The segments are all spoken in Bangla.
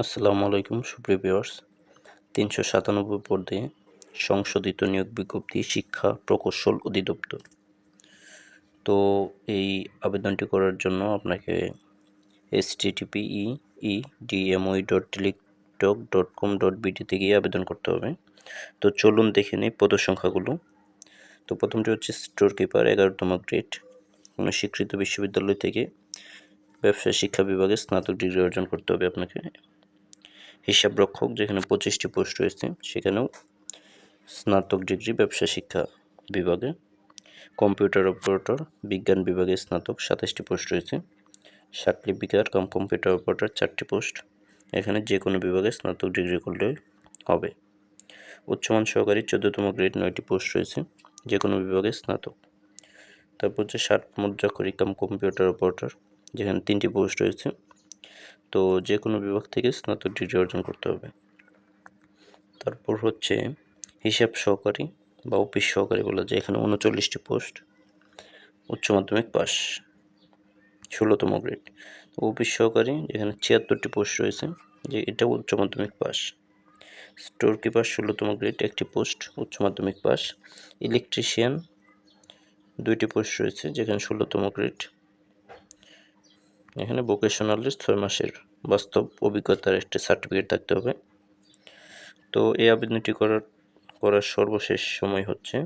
আসসালামু আলাইকুম, সুপ্রিয় ভিউয়ার্স। তিনশো সাতানব্বই পর্দে সংশোধিত নিয়োগ বিজ্ঞপ্তি শিক্ষা প্রকৌশল অধিদপ্তর। তো এই আবেদনটি করার জন্য আপনাকে এস টিটিপিই ই ডিএমওই dot Teletalk dot com dot বিডিতে গিয়ে আবেদন করতে হবে। তো চলুন দেখে নিই পদসংখ্যাগুলো তো প্রথমটি হচ্ছে স্টোর কিপার, এগারোতম গ্রেড, কোনো স্বীকৃত বিশ্ববিদ্যালয় থেকে ব্যবসা শিক্ষা বিভাগে স্নাতক ডিগ্রি অর্জন করতে হবে আপনাকে। হিসাব রক্ষক, যেখানে পঁচিশটি পোস্ট রয়েছে, সেখানেও স্নাতক ডিগ্রি ব্যবসা শিক্ষা বিভাগে, কম্পিউটার অপারেটর, বিজ্ঞান বিভাগে স্নাতক, সাতাশটি পোস্ট রয়েছে, সাতলিপিকার কম কম্পিউটার অপারেটর, চারটি পোস্ট, এখানে যে কোনো বিভাগে স্নাতক ডিগ্রি করলে হবে। উচ্চমান সহকারী চোদ্দতম গ্রেড নয়টি পোস্ট রয়েছে, যে কোনো বিভাগে স্নাতক। তারপর হচ্ছে ষাট মুদ্রাক্ষরী কাম কম্পিউটার অপারেটর, যেখানে তিনটি পোস্ট রয়েছে তো যে কোনো বিভাগ থেকে স্নাতক ডিগ্রি অর্জন করতে হবে। তারপর হচ্ছে হিসাব সহকারী বা অফিস সহকারী বলা যায়। এখানে উনচল্লিশটি পোস্ট, উচ্চ মাধ্যমিক পাস, ষোলোতম গ্রেড। অফিস সহকারী, এখানে ছিয়াত্তরটি পোস্ট রয়েছে যে এটা উচ্চ মাধ্যমিক পাস। স্টোর কিপার ষোলোতম গ্রেড, একটি পোস্ট, উচ্চ মাধ্যমিক পাস। ইলেকট্রিশিয়ান, দুইটি পোস্ট রয়েছে যেখানে ষোলোতম গ্রেড। এখানে ভোকেশনালের ছয় মাসের বাস্তব অভিজ্ঞতার একটি সার্টিফিকেট থাকতে হবে। তো এই আবেদনটি করার করার সর্বশেষ সময় হচ্ছে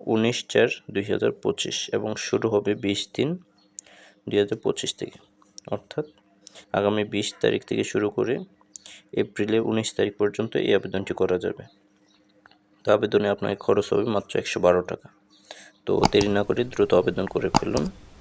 উনিশ চার দুই এবং শুরু হবে বিশ তিন দুই থেকে। অর্থাৎ আগামী বিশ তারিখ থেকে শুরু করে এপ্রিলের উনিশ তারিখ পর্যন্ত এই আবেদনটি করা যাবে। তো আবেদনে আপনার খরচ হবে মাত্র একশো বারো টাকা। তো দেরি না করে দ্রুত আবেদন করে ফেলুন।